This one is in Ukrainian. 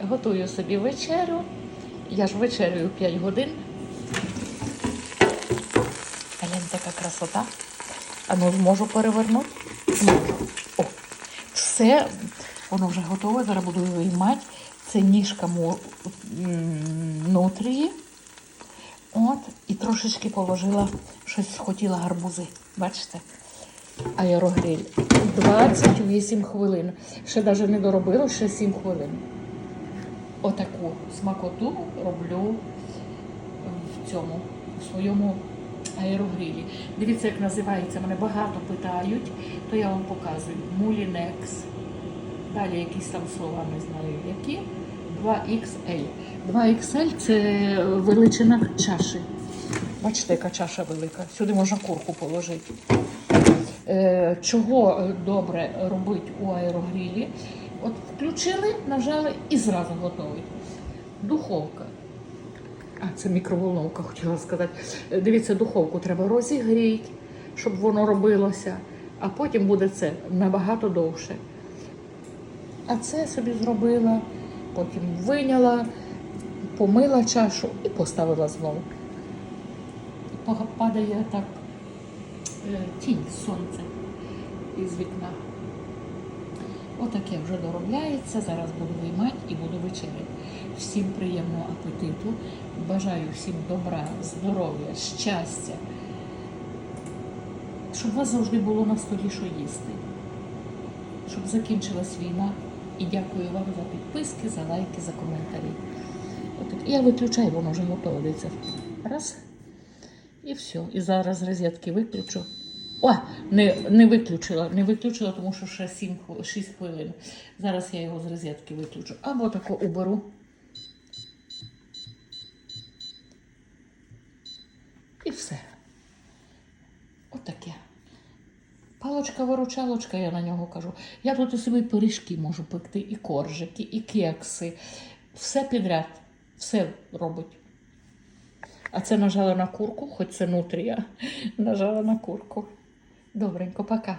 Готую собі вечерю. Я ж вечерюю 5 годин. Гляньте, яка красота. А ну зможу перевернути? Зможу. О, все, воно вже готове, зараз буду виймати. Це ніжка нутрії. От, і трошечки положила, щось хотіла гарбузи. Бачите? Аерогриль. 28 хвилин. Ще навіть не доробила, ще 7 хвилин. Отаку смакоту роблю в цьому, в своєму аерогрилі. Дивіться, як називається. Мене багато питають, то я вам показую. Мулінекс. Далі якісь там слова не знаю які. 2XL. 2XL це величина чаші. Бачите, яка чаша велика. Сюди можна курку положити. Е, Чого добре робити у аерогрілі? От включили, нажали і зразу готовий. Духовка. А, це мікроволновка, хотіла сказати. Дивіться, духовку треба розігріти, щоб воно робилося, а потім буде це набагато довше. А це собі зробила, потім виняла, помила чашу і поставила знову. Падає так е, тінь сонця із вікна. Отаке вже доробляється. Зараз буду виймати і буду вечеряти. Всім приємного апетиту. Бажаю всім добра, здоров'я, щастя. Щоб у вас завжди було на столі, що їсти. Щоб закінчилась війна. І дякую вам за підписки, за лайки, за коментарі. Отак. Я виключаю, воно вже готове. Раз. І все. І зараз розетки виключу. О, не, не виключила, не виключила, тому що ще 7, 6 хвилин. Зараз я його з розетки виключу. Або тако уберу. І все. Отаке. Палочка-виручалочка, я на нього кажу. Я тут і собі пиріжки можу пекти, і коржики, і кекси. Все підряд, все робить. А це нажала на курку, хоч це нутрія. Нажала на курку. Добренько, пока.